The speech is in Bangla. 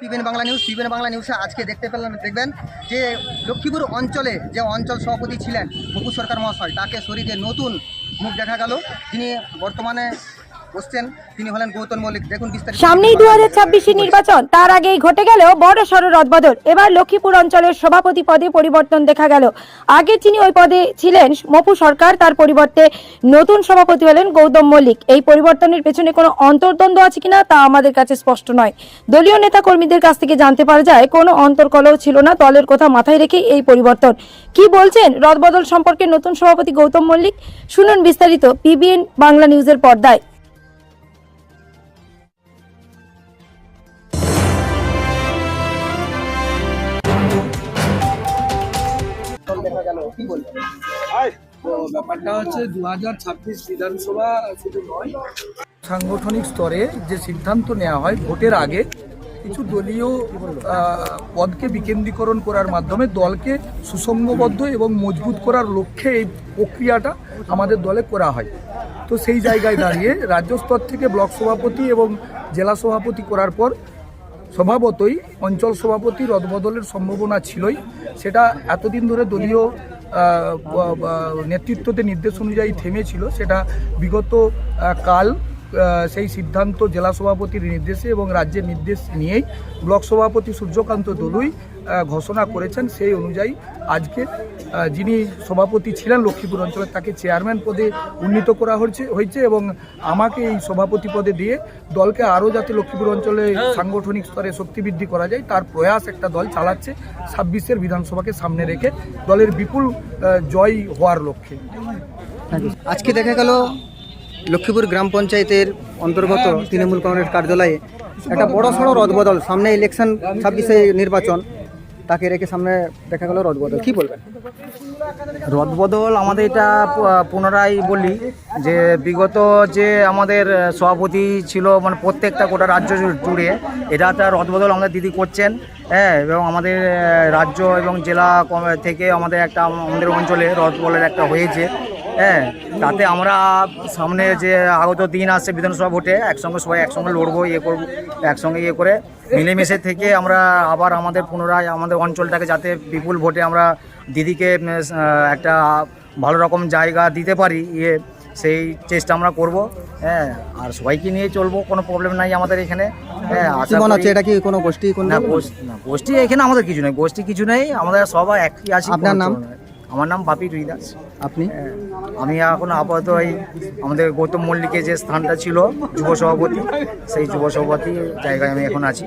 পিবিএন বাংলা নিউজ টিভেন বাংলা নিউজে আজকে দেখতে পেলাম, দেখবেন যে লক্ষ্মীপুর অঞ্চলে যে অঞ্চল সভাপতি ছিলেন মুকু সরকার মহাশয়, তাকে শরীরে নতুন মুখ দেখা গেল। তিনি বর্তমানে তিনি সামনেই দু হাজার নির্বাচন, তার আগেই ঘটে গেল বড় সড় রদবদল। এবার লক্ষ্মীপুর অঞ্চলের সভাপতি পদে পরিবর্তন দেখা গেল। আগে যিনি ওই পদে ছিলেন, মপু সরকার, তার পরিবর্তে নতুন সভাপতি হলেন গৌতম মল্লিক। এই পরিবর্তনের পেছনে কোনো অন্তর্দ্বন্দ্ব আছে কিনা তা আমাদের কাছে স্পষ্ট নয়। দলীয় নেতা কর্মীদের কাছ থেকে জানতে পারা যায়, কোনো অন্তর্কলও ছিল না, দলের কথা মাথায় রেখে এই পরিবর্তন। কি বলছেন রদবদল সম্পর্কে নতুন সভাপতি গৌতম মল্লিক? শুনুন বিস্তারিত, পিবিএন বাংলা নিউজের পর্দায়। কি বলবেন তো ব্যাপারটা হচ্ছে দু হাজার ছাব্বিশ বিধানসভা শুধু নয় সাংগঠনিক স্তরে যে সিদ্ধান্ত নেওয়া হয় ভোটের আগে কিছু দলীয় পদকে বিকেন্দ্রীকরণ করার মাধ্যমে দলকে সুসংঘবদ্ধ এবং মজবুত করার লক্ষ্যে এই প্রক্রিয়াটা আমাদের দলে করা হয়। তো সেই জায়গায় দাঁড়িয়ে রাজ্য স্তর থেকে ব্লক সভাপতি এবং জেলা সভাপতি করার পর স্বভাবতই অঞ্চল সভাপতি রদবদলের সম্ভাবনা ছিলই। সেটা এতদিন ধরে দলীয় নেতৃত্বতে নির্দেশ অনুযায়ী থেমেছিল সেটা বিগত কাল সেই সিদ্ধান্ত জেলা সভাপতির নির্দেশে এবং রাজ্যের নির্দেশ নিয়েই ব্লক সভাপতি সূর্যকান্ত দলুই ঘোষণা করেছেন। সেই অনুযায়ী আজকে যিনি সভাপতি ছিলেন লক্ষ্মীপুর অঞ্চলের তাকে চেয়ারম্যান পদে উন্নীত করা হয়েছে হয়েছে এবং আমাকে এই সভাপতি পদে দিয়ে দলকে আরও যাতে লক্ষ্মীপুর অঞ্চলে সাংগঠনিক স্তরে শক্তি বৃদ্ধি করা যায় তার প্রয়াস একটা দল চালাচ্ছে ছাব্বিশের বিধানসভাকে সামনে রেখে। দলের বিপুল জয় হওয়ার লক্ষ্যে। আজকে দেখা গেল লক্ষ্মীপুর গ্রাম পঞ্চায়েতের অন্তর্গত তৃণমূল কংগ্রেস কার্যালয়ে একটা বড় সড়ো রদবদল, সামনে ইলেকশন ছাব্বিশে নির্বাচন, তাকে রেখে সামনে দেখা গেল রদবদল। কি বলবেন? রদবদল আমাদের এটা পুনরায় বলি যে বিগত যে আমাদের সভাপতি ছিল মানে প্রত্যেকটা গোটা রাজ্য জুড়ে এটা একটা রদবদল আমাদের দিদি করছেন হ্যাঁ এবং আমাদের রাজ্য এবং জেলা থেকে আমাদের একটা, আমাদের অঞ্চলে রদবদলের একটা হয়েছে। হ্যাঁ তাতে আমরা সামনে যে আগত দিন আসছে বিধানসভা ভোটে একসঙ্গে সবাই একসঙ্গে লড়বো ইয়ে করব একসঙ্গে ইয়ে করে। মিলেমিশে থেকে আমরা আবার আমাদের পুনরায় আমাদের অঞ্চলটাকে যাতে বিপুল ভোটে আমরা দিদিকে একটা ভালো রকম জায়গা দিতে পারি ইয়ে সেই চেষ্টা আমরা করব। হ্যাঁ আর সবাইকে নিয়ে চলবো কোনো প্রবলেম নাই আমাদের এখানে। হ্যাঁ কি আশা মনে হচ্ছে এটা কি কোনো গোষ্ঠী কোন না গোষ্ঠী গোষ্ঠী এখানে আমাদের কিছু নেই গোষ্ঠী কিছু নেই আমাদের সবাই একই আছে আপনার নাম? আমার নাম বাপি রুইদাস আপনি? হ্যাঁ, আমি এখন আপাতত এই আমাদের গৌতম মল্লিকের যে স্থানটা ছিল যুব সভাপতি সেই যুব সভাপতি জায়গায় আমি এখন আছি।